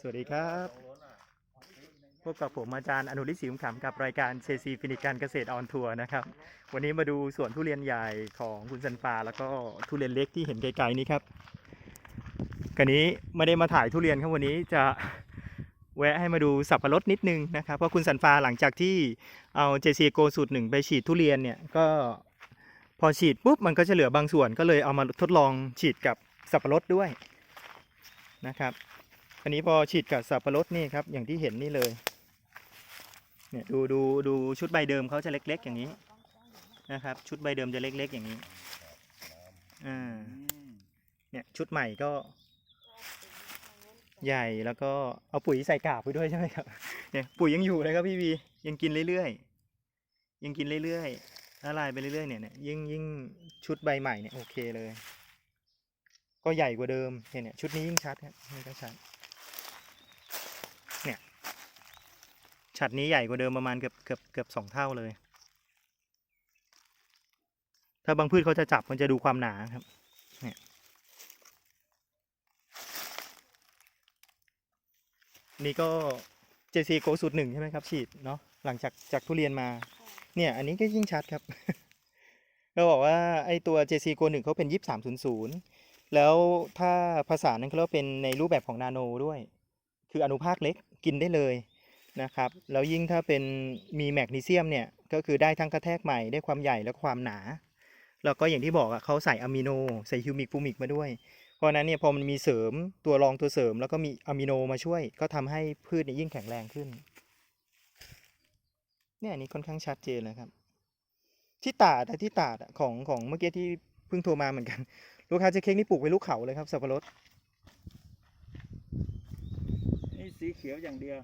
สวัสดีครับ พบกับผมอาจารย์อนุริศรีขุมขำกับรายการเชซีฟินิกการเกษตรออนทัวร์นะครับ วันนี้มาดูสวนทุเรียนใหญ่ของคุณสันฟาแล้วก็ทุเรียนเล็กที่เห็นไกลๆนี้ครับกันนี้ไม่ได้มาถ่ายทุเรียนครับวันนี้จะแวะให้มาดูสับปะรดนิดนึงนะครับเพราะคุณสันฟาหลังจากที่เอาเจซีโกสูตรหนึ่งไปฉีดทุเรียนเนี่ยก็พอฉีดปุ๊บมันก็จะเหลือบางส่วนก็เลยเอามาทดลองฉีดกับสับปะรดด้วยนะครับ อันนี้พอฉีดกับสับปะรดนี่ครับอย่างที่เห็นนี่เลย เนี่ยดูดูดูชุดใบเดิมเขาจะเล็ก ๆ อย่างนี้นะครับ ชุดใบเดิมจะเล็ก ๆ อย่างนี้อ่าเนี่ยชุดใหม่ก็ใหญ่แล้วก็เอาปุ๋ยใส่กาบไปด้วยใช่ไหมครับเนี่ยปุ๋ยยังอยู่เลยครับพี่วียังกินเรื่อยๆยังกินเรื่อยๆละลายไปเรื่อยๆเนี่ยเนี่ยยิ่งยิ่งชุดใบใหม่เนี่ยโอเคเลย ก็ใหญ่กว่าเดิมเนี่ยเนี่ยชุดนี้ยิ่งชัดครับนี่ก็ชัด ฉัดนี้ใหญ่กว่าเดิมประมาณเกือบเกือบเกือบสองเท่าเลย ถ้าบางพืชเขาจะจับมันจะดูความหนาครับเนี่ยนี่ก็เจซีโกสูตรหนึ่งใช่ไหมครับ ฉีดเนาะหลังจากจากทุเรียนมา เนี่ย อันนี้ก็ยิ่งชัดครับก็บอกว่าไอตัว JC โกหนึ่งเขาเป็นยี่สามศูนย์ศูนย์แล้วถ้าภาษานั้นเขาเรียกว่าเป็นในรูปแบบของนาโนด้วย คืออนุภาคเล็กกินได้เลย นะครับแล้วยิ่งถ้าเป็นมีแมกนีเซียมเนี่ยก็คือได้ทั้งกระแทกใหม่ได้ความใหญ่และความหนา แล้วก็อย่างที่บอกอะเขาใส่อะมิโนใส่ฮิวมิกฟูมิกมาด้วย เพราะนั้นเนี่ยพอมันมีเสริมตัวรองตัวเสริม แล้วก็มีอะมิโนมาช่วย ก็ทำให้พืชเนี่ยยิ่งแข็งแรงขึ้นเนี่ยอันนี้ค่อนข้างชัดเจนเลยครับ ที่ตาดที่ตาดของของเมื่อกี้ที่เพิ่งโทรมาเหมือนกัน ลูกค้าเจะเค้กนี่ปลูกไว้ลูกเขาเลยครับสับปะรดนี่สีเขียวอย่างเดียว